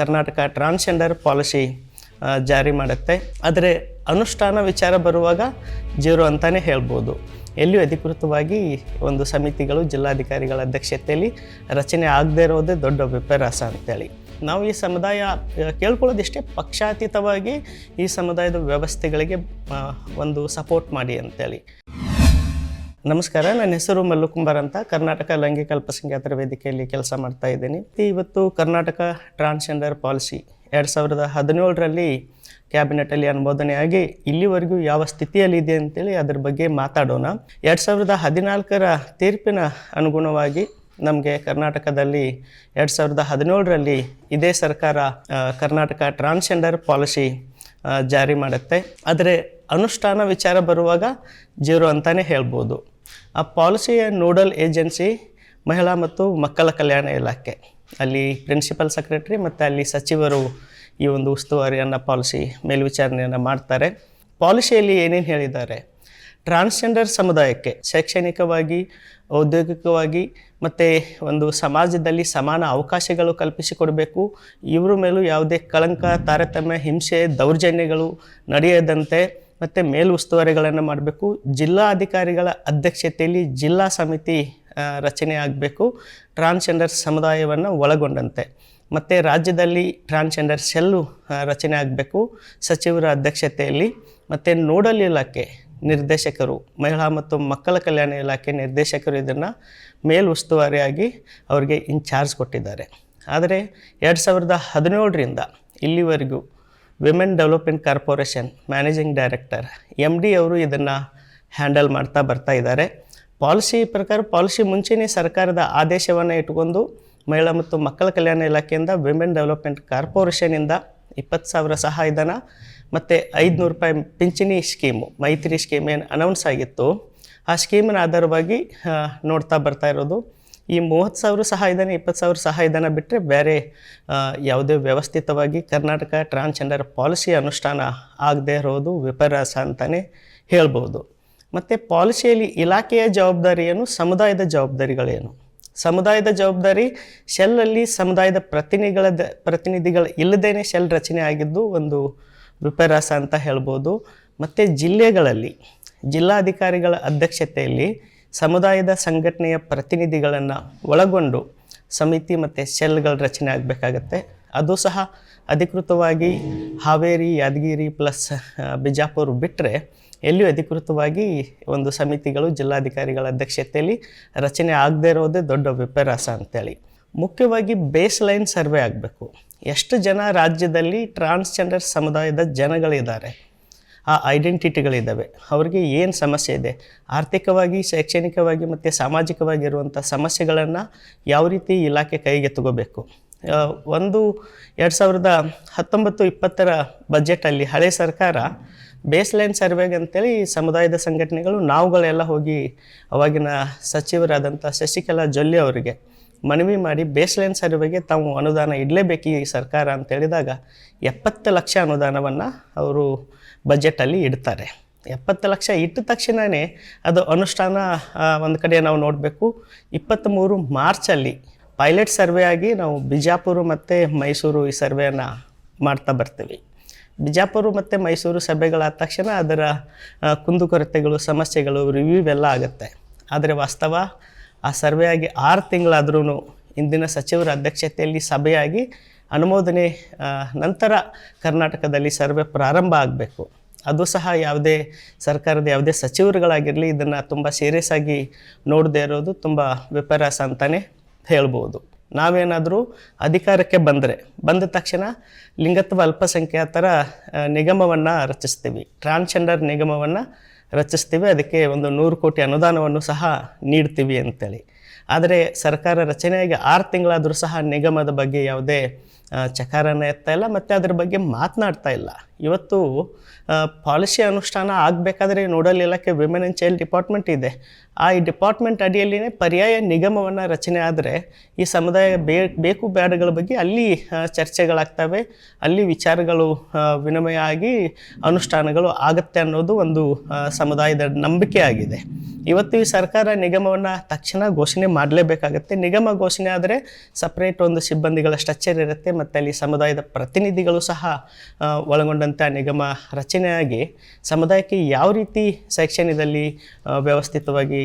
Karnataka transgender policy ಜಾರಿ ಮಾಡುತ್ತೆ. ಆದರೆ ಅನುಷ್ಠಾನ ವಿಚಾರ ಬರುವಾಗ ಜೀರೋ ಅಂತಲೇ ಹೇಳ್ಬೋದು. ಎಲ್ಲಿಯೂ ಅಧಿಕೃತವಾಗಿ ಒಂದು ಸಮಿತಿಗಳು, ಜಿಲ್ಲಾಧಿಕಾರಿಗಳ ಅಧ್ಯಕ್ಷತೆಯಲ್ಲಿ ರಚನೆ ಆಗದೇ ಇರೋದೇ ದೊಡ್ಡ ವಿಪರ್ಯಾಸ ಅಂತೇಳಿ. ನಾವು ಈ ಸಮುದಾಯ ಕೇಳ್ಕೊಳ್ಳೋದಿಷ್ಟೇ ಪಕ್ಷಾತೀತವಾಗಿ ಈ ಸಮುದಾಯದ ವ್ಯವಸ್ಥೆಗಳಿಗೆ ಒಂದು ಸಪೋರ್ಟ್ ಮಾಡಿ ಅಂತೇಳಿ. ನಮಸ್ಕಾರ, ನನ್ನ ಹೆಸರು ಮಲ್ಲುಕುಂಬಾರ್ ಅಂತ ಕರ್ನಾಟಕ ಲೈಂಗಿಕ ಅಲ್ಪಸಂಖ್ಯಾತರ ವೇದಿಕೆಯಲ್ಲಿ ಕೆಲಸ ಮಾಡ್ತಾ ಇದ್ದೀನಿ. ಇವತ್ತು ಕರ್ನಾಟಕ ಟ್ರಾನ್ಸ್ಜೆಂಡರ್ ಪಾಲಿಸಿ ಎರಡು ಸಾವಿರದ ಹದಿನೇಳರಲ್ಲಿ ಕ್ಯಾಬಿನೆಟಲ್ಲಿ ಅನುಮೋದನೆಯಾಗಿ ಇಲ್ಲಿವರೆಗೂ ಯಾವ ಸ್ಥಿತಿಯಲ್ಲಿದೆ ಅಂತೇಳಿ ಅದರ ಬಗ್ಗೆ ಮಾತಾಡೋಣ. ಎರಡು ಸಾವಿರದ ಹದಿನಾಲ್ಕರ ತೀರ್ಪಿನ ಅನುಗುಣವಾಗಿ ನಮಗೆ ಕರ್ನಾಟಕದಲ್ಲಿ ಎರಡು ಸಾವಿರದ ಹದಿನೇಳರಲ್ಲಿ ಇದೇ ಸರ್ಕಾರ ಕರ್ನಾಟಕ ಟ್ರಾನ್ಸ್ಜೆಂಡರ್ ಪಾಲಿಸಿ ಜಾರಿ ಮಾಡುತ್ತೆ. ಆದರೆ ಅನುಷ್ಠಾನ ವಿಚಾರ ಬರುವಾಗ ಜೀರೋ ಅಂತಲೇ ಹೇಳ್ಬೋದು. ಆ ಪಾಲಿಸಿಯ ನೋಡಲ್ ಏಜೆನ್ಸಿ ಮಹಿಳಾ ಮತ್ತು ಮಕ್ಕಳ ಕಲ್ಯಾಣ ಇಲಾಖೆ. ಅಲ್ಲಿ ಪ್ರಿನ್ಸಿಪಲ್ ಸೆಕ್ರೆಟರಿ ಮತ್ತು ಅಲ್ಲಿ ಸಚಿವರು ಈ ಒಂದು ಉಸ್ತುವಾರಿಯನ್ನು ಪಾಲಿಸಿ ಮೇಲ್ವಿಚಾರಣೆಯನ್ನು ಮಾಡ್ತಾರೆ. ಪಾಲಿಸಿಯಲ್ಲಿ ಏನೇನು ಹೇಳಿದ್ದಾರೆ? ಟ್ರಾನ್ಸ್ಜೆಂಡರ್ ಸಮುದಾಯಕ್ಕೆ ಶೈಕ್ಷಣಿಕವಾಗಿ ಔದ್ಯೋಗಿಕವಾಗಿ ಮತ್ತು ಒಂದು ಸಮಾಜದಲ್ಲಿ ಸಮಾನ ಅವಕಾಶಗಳು ಕಲ್ಪಿಸಿಕೊಡಬೇಕು. ಇವರ ಮೇಲೂ ಯಾವುದೇ ಕಳಂಕ, ತಾರತಮ್ಯ, ಹಿಂಸೆ, ದೌರ್ಜನ್ಯಗಳು ನಡೆಯದಂತೆ ಮತ್ತು ಮೇಲ್ ಉಸ್ತುವಾರಿಗಳನ್ನು ಮಾಡಬೇಕು. ಜಿಲ್ಲಾ ಅಧಿಕಾರಿಗಳ ಅಧ್ಯಕ್ಷತೆಯಲ್ಲಿ ಜಿಲ್ಲಾ ಸಮಿತಿ ರಚನೆ ಆಗಬೇಕು. ಟ್ರಾನ್ಸ್ಜೆಂಡರ್ ಸಮುದಾಯವನ್ನು ಒಳಗೊಂಡಂತೆ. ಮತ್ತು ರಾಜ್ಯದಲ್ಲಿ ಟ್ರಾನ್ಸ್ಜೆಂಡರ್ ಸೆಲ್ಲು ರಚನೆ ಆಗಬೇಕು ಸಚಿವರ ಅಧ್ಯಕ್ಷತೆಯಲ್ಲಿ. ಮತ್ತು ನೋಡಲ್ ಇಲಾಖೆ ನಿರ್ದೇಶಕರು, ಮಹಿಳಾ ಮತ್ತು ಮಕ್ಕಳ ಕಲ್ಯಾಣ ಇಲಾಖೆ ನಿರ್ದೇಶಕರು ಇದನ್ನು ಮೇಲ್ ಉಸ್ತುವಾರಿಯಾಗಿ ಅವರಿಗೆ ಇನ್ಚಾರ್ಜ್ ಕೊಟ್ಟಿದ್ದಾರೆ. ಆದರೆ ಎರಡು ಸಾವಿರದ ಹದಿನೇಳರಿಂದ ಇಲ್ಲಿವರೆಗೂ women development corporation managing director M D ಅವರು ಇದನ್ನು ಹ್ಯಾಂಡಲ್ ಮಾಡ್ತಾ ಬರ್ತಾ ಇದ್ದಾರೆ. ಪಾಲಿಸಿ ಪ್ರಕಾರ ಪಾಲಿಸಿ ಮುಂಚೆನೇ ಸರ್ಕಾರದ ಆದೇಶವನ್ನು ಇಟ್ಕೊಂಡು ಮಹಿಳಾ ಮತ್ತು ಮಕ್ಕಳ ಕಲ್ಯಾಣ ಇಲಾಖೆಯಿಂದ ವಿಮೆನ್ ಡೆವಲಪ್ಮೆಂಟ್ ಕಾರ್ಪೊರೇಷನಿಂದ ಇಪ್ಪತ್ತು ಸಾವಿರ ಸಹಾಯಧನ ಮತ್ತು ಐದುನೂರು ರೂಪಾಯಿ ಪಿಂಚಣಿ ಸ್ಕೀಮು, ಮೈತ್ರಿ ಸ್ಕೀಮ್ ಏನು ಅನೌನ್ಸ್ ಆಗಿತ್ತು. ಆ ಸ್ಕೀಮಿನ ಆಧಾರವಾಗಿ ನೋಡ್ತಾ ಬರ್ತಾ ಇರೋದು. ಈ ಮೂವತ್ತು ಸಾವಿರ ಸಹಾಯಧನ ಇಪ್ಪತ್ತು ಸಾವಿರ ಸಹಾಯಧನ ಬಿಟ್ಟರೆ ಬೇರೆ ಯಾವುದೇ ವ್ಯವಸ್ಥಿತವಾಗಿ ಕರ್ನಾಟಕ ಟ್ರಾನ್ಸ್ಜೆಂಡರ್ ಪಾಲಿಸಿ ಅನುಷ್ಠಾನ ಆಗದೇ ಇರೋದು ವಿಪರ್ಯಾಸ ಅಂತಲೇ ಹೇಳ್ಬೋದು. ಮತ್ತು ಪಾಲಿಸಿಯಲ್ಲಿ ಇಲಾಖೆಯ ಜವಾಬ್ದಾರಿಯೇನು ಸಮುದಾಯದ ಜವಾಬ್ದಾರಿಗಳೇನು? ಸಮುದಾಯದ ಜವಾಬ್ದಾರಿ ಶೆಲ್ಲಲ್ಲಿ ಸಮುದಾಯದ ಪ್ರತಿನಿಧಿಗಳ ಪ್ರತಿನಿಧಿಗಳ ಇಲ್ಲದೇ ಶೆಲ್ ರಚನೆ ಆಗಿದ್ದು ಒಂದು ವಿಪರ್ಯಾಸ ಅಂತ ಹೇಳ್ಬೋದು. ಮತ್ತು ಜಿಲ್ಲೆಗಳಲ್ಲಿ ಜಿಲ್ಲಾಧಿಕಾರಿಗಳ ಅಧ್ಯಕ್ಷತೆಯಲ್ಲಿ ಸಮುದಾಯದ ಸಂಘಟನೆಯ ಪ್ರತಿನಿಧಿಗಳನ್ನು ಒಳಗೊಂಡು ಸಮಿತಿ ಮತ್ತು ಸೆಲ್ಗಳ ರಚನೆ ಆಗಬೇಕಾಗತ್ತೆ. ಅದು ಸಹ ಅಧಿಕೃತವಾಗಿ ಹಾವೇರಿ, ಯಾದಗಿರಿ ಪ್ಲಸ್ ಬಿಜಾಪುರ್ ಬಿಟ್ಟರೆ ಎಲ್ಲಿಯೂ ಅಧಿಕೃತವಾಗಿ ಒಂದು ಸಮಿತಿಗಳು ಜಿಲ್ಲಾಧಿಕಾರಿಗಳ ಅಧ್ಯಕ್ಷತೆಯಲ್ಲಿ ರಚನೆ ಆಗದೇ ಇರೋದೇ ದೊಡ್ಡ ವಿಪರ್ಯಾಸ ಅಂತೇಳಿ. ಮುಖ್ಯವಾಗಿ ಬೇಸ್ ಲೈನ್ ಸರ್ವೆ ಆಗಬೇಕು. ಎಷ್ಟು ಜನ ರಾಜ್ಯದಲ್ಲಿ ಟ್ರಾನ್ಸ್ಜೆಂಡರ್ ಸಮುದಾಯದ ಜನಗಳಿದ್ದಾರೆ? ಆ ಐಡೆಂಟಿಟಿಗಳಿದ್ದಾವೆ ಅವರಿಗೆ ಏನು ಸಮಸ್ಯೆ ಇದೆ? ಆರ್ಥಿಕವಾಗಿ, ಶೈಕ್ಷಣಿಕವಾಗಿ ಮತ್ತು ಸಾಮಾಜಿಕವಾಗಿ ಇರುವಂಥ ಸಮಸ್ಯೆಗಳನ್ನು ಯಾವ ರೀತಿ ಇಲಾಖೆ ಕೈಗೆ ತಗೋಬೇಕು? ಒಂದು ಎರಡು ಸಾವಿರದ ಹತ್ತೊಂಬತ್ತು ಇಪ್ಪತ್ತರ ಬಜೆಟಲ್ಲಿ ಹಳೆ ಸರ್ಕಾರ ಬೇಸ್ ಲೈನ್ ಸರ್ವೆಗೆ ಅಂತೇಳಿ ಸಮುದಾಯದ ಸಂಘಟನೆಗಳು, ನಾವುಗಳೆಲ್ಲ ಹೋಗಿ ಅವಾಗಿನ ಸಚಿವರಾದಂಥ ಶಶಿಕಲಾ ಜೊಲ್ಲೆ ಅವರಿಗೆ ಮನವಿ ಮಾಡಿ ಬೇಸ್ ಲೈನ್ ಸರ್ವೆಗೆ ತಾವು ಅನುದಾನ ಇಡಲೇಬೇಕು ಈ ಸರ್ಕಾರ ಅಂತ ಹೇಳಿದಾಗ ಎಪ್ಪತ್ತು ಲಕ್ಷ ಅನುದಾನವನ್ನು ಅವರು ಬಜೆಟಲ್ಲಿ ಇಡ್ತಾರೆ. ಎಪ್ಪತ್ತು ಲಕ್ಷ ಇಟ್ಟ ತಕ್ಷಣವೇ ಅದು ಅನುಷ್ಠಾನ ಒಂದು ಕಡೆ ನಾವು ನೋಡಬೇಕು. ಇಪ್ಪತ್ತ್ಮೂರು ಮಾರ್ಚಲ್ಲಿ ಪೈಲಟ್ ಸರ್ವೆ ಆಗಿ ನಾವು ಬಿಜಾಪುರ ಮತ್ತು ಮೈಸೂರು ಈ ಸರ್ವೆಯನ್ನು ಮಾಡ್ತಾ ಬರ್ತೀವಿ. ಬಿಜಾಪುರ ಮತ್ತು ಮೈಸೂರು ಸಭೆಗಳಾದ ತಕ್ಷಣ ಅದರ ಕುಂದುಕೊರತೆಗಳು, ಸಮಸ್ಯೆಗಳು ರಿವ್ಯೂ ಎಲ್ಲ ಆಗುತ್ತೆ. ಆದರೆ ವಾಸ್ತವ ಆ ಸರ್ವೆ ಆಗಿ ಆರು ತಿಂಗಳಾದ್ರೂ ಇಂದಿನ ಸಚಿವರ ಅಧ್ಯಕ್ಷತೆಯಲ್ಲಿ ಸಭೆಯಾಗಿ ಅನುಮೋದನೆ ನಂತರ ಕರ್ನಾಟಕದಲ್ಲಿ ಸರ್ವೆ ಪ್ರಾರಂಭ ಆಗಬೇಕು. ಅದು ಸಹ ಯಾವುದೇ ಸರ್ಕಾರದ ಯಾವುದೇ ಸಚಿವರುಗಳಾಗಿರಲಿ ಇದನ್ನು ತುಂಬ ಸೀರಿಯಸ್ ಆಗಿ ನೋಡದೇ ಇರೋದು ತುಂಬ ವಿಪರ್ಯಾಸ ಅಂತಲೇ ಹೇಳ್ಬೋದು. ನಾವೇನಾದರೂ ಅಧಿಕಾರಕ್ಕೆ ಬಂದರೆ, ಬಂದ ತಕ್ಷಣ ಲಿಂಗತ್ವ ಅಲ್ಪಸಂಖ್ಯಾತರ ನಿಗಮವನ್ನು ರಚಿಸ್ತೀವಿ. ಟ್ರಾನ್ಸ್ಜೆಂಡರ್ ನಿಗಮವನ್ನು ರಚಿಸ್ತೀವಿ, ಅದಕ್ಕೆ ಒಂದು ನೂರು ಕೋಟಿ ಅನುದಾನವನ್ನು ಸಹ ನೀಡ್ತೀವಿ ಅಂತೇಳಿ. ಆದರೆ ಸರ್ಕಾರ ರಚನೆಯಾಗಿ ಆರು ತಿಂಗಳಾದರೂ ಸಹ ನಿಗಮದ ಬಗ್ಗೆ ಯಾವುದೇ ಚಕಾರನ ಎತ್ತಾ ಇಲ್ಲ, ಮತ್ತು ಅದ್ರ ಬಗ್ಗೆ ಮಾತನಾಡ್ತಾ ಇಲ್ಲ. ಇವತ್ತು ಪಾಲಿಸಿ ಅನುಷ್ಠಾನ ಆಗಬೇಕಾದ್ರೆ ನೋಡಲ್ ಇಲಾಖೆ ವಿಮೆನ್ ಆ್ಯಂಡ್ ಚೈಲ್ಡ್ ಡಿಪಾರ್ಟ್ಮೆಂಟ್ ಇದೆ. ಆ ಡಿಪಾರ್ಟ್ಮೆಂಟ್ ಅಡಿಯಲ್ಲಿನೇ ಪರ್ಯಾಯ ನಿಗಮವನ್ನು ರಚನೆ ಆದರೆ, ಈ ಸಮುದಾಯ ಬೇಕು ಬೇಡಗಳ ಬಗ್ಗೆ ಅಲ್ಲಿ ಚರ್ಚೆಗಳಾಗ್ತವೆ, ಅಲ್ಲಿ ವಿಚಾರಗಳು ವಿನಿಮಯ ಆಗಿ ಅನುಷ್ಠಾನಗಳು ಆಗುತ್ತೆ ಅನ್ನೋದು ಒಂದು ಸಮುದಾಯದ ನಂಬಿಕೆ ಆಗಿದೆ. ಇವತ್ತು ಈ ಸರ್ಕಾರ ನಿಗಮವನ್ನು ತಕ್ಷಣ ಘೋಷಣೆ ಮಾಡಲೇಬೇಕಾಗತ್ತೆ. ನಿಗಮ ಘೋಷಣೆ ಆದರೆ ಸಪ್ರೇಟ್ ಒಂದು ಸಿಬ್ಬಂದಿಗಳ ಸ್ಟ್ರಕ್ಚರ್ ಇರುತ್ತೆ ಮತ್ತು ಅಲ್ಲಿ ಸಮುದಾಯದ ಪ್ರತಿನಿಧಿಗಳು ಸಹ ಒಳಗೊಂಡಂಥ ನಿಗಮ ರಚನೆಯಾಗಿ ಸಮುದಾಯಕ್ಕೆ ಯಾವ ರೀತಿ ಶೈಕ್ಷಣ್ಯದಲ್ಲಿ ವ್ಯವಸ್ಥಿತವಾಗಿ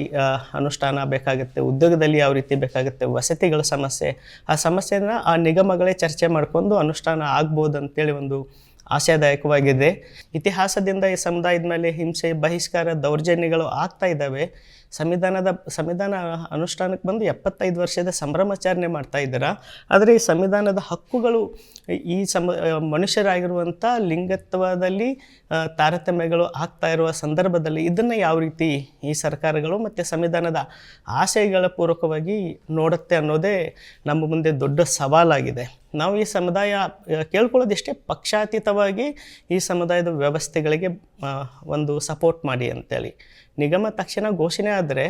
ಅನುಷ್ಠಾನ ಬೇಕಾಗುತ್ತೆ, ಉದ್ಯೋಗದಲ್ಲಿ ಯಾವ ರೀತಿ ಬೇಕಾಗುತ್ತೆ, ವಸತಿಗಳ ಸಮಸ್ಯೆ, ಆ ಸಮಸ್ಯೆನ ಆ ನಿಗಮಗಳೇ ಚರ್ಚೆ ಮಾಡಿಕೊಂಡು ಅನುಷ್ಠಾನ ಆಗ್ಬೋದು ಅಂತೇಳಿ ಒಂದು ಆಶಾದಾಯಕವಾಗಿದೆ. ಇತಿಹಾಸದಿಂದ ಈ ಸಮುದಾಯದ ಮೇಲೆ ಹಿಂಸೆ, ಬಹಿಷ್ಕಾರ, ದೌರ್ಜನ್ಯಗಳು ಆಗ್ತಾ ಇದ್ದಾವೆ. ಸಂವಿಧಾನದ, ಸಂವಿಧಾನ ಅನುಷ್ಠಾನಕ್ಕೆ ಬಂದು ಎಪ್ಪತ್ತೈದು ವರ್ಷದ ಸಂಭ್ರಮಾಚರಣೆ ಮಾಡ್ತಾ ಇದ್ದೀರಾ. ಆದರೆ ಈ ಸಂವಿಧಾನದ ಹಕ್ಕುಗಳು ಈ ಸಮ ಮನುಷ್ಯರಾಗಿರುವಂಥ ಲಿಂಗತ್ವದಲ್ಲಿ ತಾರತಮ್ಯಗಳು ಆಗ್ತಾ ಇರುವ ಸಂದರ್ಭದಲ್ಲಿ ಇದನ್ನು ಯಾವ ರೀತಿ ಈ ಸರ್ಕಾರಗಳು ಮತ್ತು ಸಂವಿಧಾನದ ಆಶಯಗಳ ಪೂರ್ವಕವಾಗಿ ನೋಡುತ್ತೆ ಅನ್ನೋದೇ ನಮ್ಮ ಮುಂದೆ ದೊಡ್ಡ ಸವಾಲಾಗಿದೆ. ನಾವು ಈ ಸಮುದಾಯ ಕೇಳ್ಕೊಳ್ಳೋದಿಷ್ಟೇ ಪಕ್ಷಾತೀತವಾಗಿ ಈ ಸಮುದಾಯದ ವ್ಯವಸ್ಥೆಗಳಿಗೆ ಒಂದು ಸಪೋರ್ಟ್ ಮಾಡಿ ಅಂತೇಳಿ. ನಿಗಮ ತಕ್ಷಣ ಘೋಷಣೆ ಆದರೆ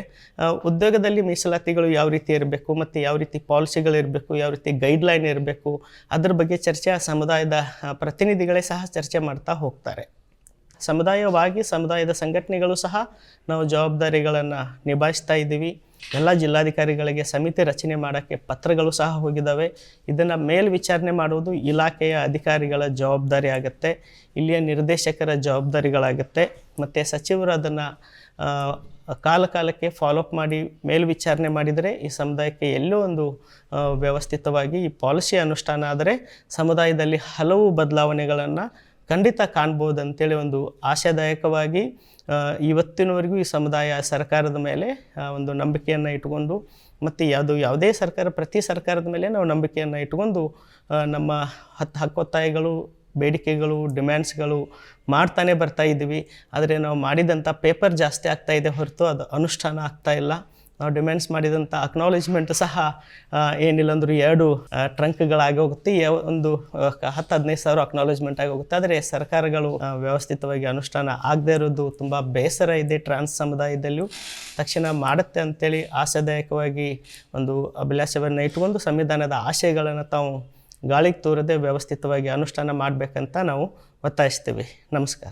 ಉದ್ಯೋಗದಲ್ಲಿ ಮೀಸಲಾತಿಗಳು ಯಾವ ರೀತಿ ಇರಬೇಕು, ಮತ್ತು ಯಾವ ರೀತಿ ಪಾಲಿಸಿಗಳು ಇರಬೇಕು, ಯಾವ ರೀತಿ ಗೈಡ್ಲೈನ್ ಇರಬೇಕು, ಅದ್ರ ಬಗ್ಗೆ ಚರ್ಚೆ ಸಮುದಾಯದ ಪ್ರತಿನಿಧಿಗಳೇ ಸಹ ಚರ್ಚೆ ಮಾಡ್ತಾ ಹೋಗ್ತಾರೆ. ಸಮುದಾಯವಾಗಿ, ಸಮುದಾಯದ ಸಂಘಟನೆಗಳು ಸಹ ನಾವು ಜವಾಬ್ದಾರಿಗಳನ್ನು ನಿಭಾಯಿಸ್ತಾ ಇದ್ದೀವಿ. ಎಲ್ಲ ಜಿಲ್ಲಾಧಿಕಾರಿಗಳಿಗೆ ಸಮಿತಿ ರಚನೆ ಮಾಡೋಕ್ಕೆ ಪತ್ರಗಳು ಸಹ ಹೋಗಿದ್ದಾವೆ. ಇದನ್ನು ಮೇಲ್ವಿಚಾರಣೆ ಮಾಡುವುದು ಇಲಾಖೆಯ ಅಧಿಕಾರಿಗಳ ಜವಾಬ್ದಾರಿ ಆಗುತ್ತೆ. ಇಲ್ಲಿಯ ನಿರ್ದೇಶಕರ ಜವಾಬ್ದಾರಿಗಳಾಗುತ್ತೆ. ಮತ್ತು ಸಚಿವರು ಅದನ್ನು ಕಾಲ ಕಾಲಕ್ಕೆ ಫಾಲೋಅಪ್ ಮಾಡಿ ಮೇಲ್ವಿಚಾರಣೆ ಮಾಡಿದರೆ ಈ ಸಮುದಾಯಕ್ಕೆ ಎಲ್ಲೋ ಒಂದು ವ್ಯವಸ್ಥಿತವಾಗಿ ಈ ಪಾಲಿಸಿ ಅನುಷ್ಠಾನ ಆದರೆ ಸಮುದಾಯದಲ್ಲಿ ಹಲವು ಬದಲಾವಣೆಗಳನ್ನು ಖಂಡಿತ ಕಾಣ್ಬೋದು ಅಂತೇಳಿ ಒಂದು ಆಶಾದಾಯಕವಾಗಿ ಇವತ್ತಿನವರೆಗೂ ಈ ಸಮುದಾಯ ಸರ್ಕಾರದ ಮೇಲೆ ಒಂದು ನಂಬಿಕೆಯನ್ನು ಇಟ್ಕೊಂಡು ಮತ್ತು ಯಾವುದು ಯಾವುದೇ ಸರ್ಕಾರ, ಪ್ರತಿ ಸರ್ಕಾರದ ಮೇಲೆ ನಾವು ನಂಬಿಕೆಯನ್ನು ಇಟ್ಕೊಂಡು ನಮ್ಮ ಹತ್ತು ಹಕ್ಕೊತ್ತಾಯಗಳು ಬೇಡಿಕೆಗಳು, ಡಿಮ್ಯಾಂಡ್ಸ್ಗಳು ಮಾಡ್ತಾನೆ ಬರ್ತಾ ಇದ್ದೀವಿ. ಆದರೆ ನಾವು ಮಾಡಿದಂಥ ಪೇಪರ್ ಜಾಸ್ತಿ ಆಗ್ತಾ ಇದೆ ಹೊರತು ಅದು ಅನುಷ್ಠಾನ ಆಗ್ತಾ ಇಲ್ಲ. ನಾವು ಡಿಮ್ಯಾಂಡ್ಸ್ ಮಾಡಿದಂಥ ಅಕ್ನಾಲೇಜ್ಮೆಂಟ್ ಸಹ ಏನಿಲ್ಲ ಅಂದರೂ ಎರಡು ಟ್ರಂಕ್ಗಳಾಗಿ ಹೋಗುತ್ತೆ. ಒಂದು ಹತ್ತು ಹದಿನೈದು ಸಾವಿರ ಅಕ್ನಾಲೇಜ್ಮೆಂಟ್ ಆಗಿ ಹೋಗುತ್ತೆ. ಆದರೆ ಸರ್ಕಾರಗಳು ವ್ಯವಸ್ಥಿತವಾಗಿ ಅನುಷ್ಠಾನ ಆಗದೇ ಇರೋದು ತುಂಬ ಬೇಸರ ಇದೆ ಟ್ರಾನ್ಸ್ ಸಮುದಾಯದಲ್ಲಿಯೂ ತಕ್ಷಣ ಮಾಡುತ್ತೆ ಅಂತೇಳಿ ಆಶಾದಾಯಕವಾಗಿ ಒಂದು ಅಭಿಲಾಷವನ್ನು ಇಟ್ಕೊಂಡು ಸಂವಿಧಾನದ ಆಶಯಗಳನ್ನು ತಾವು ಗಾಳಿಗೆ ತೋರದೆ ವ್ಯವಸ್ಥಿತವಾಗಿ ಅನುಷ್ಠಾನ ಮಾಡಬೇಕಂತ ನಾವು ಒತ್ತಾಯಿಸ್ತೀವಿ. ನಮಸ್ಕಾರ.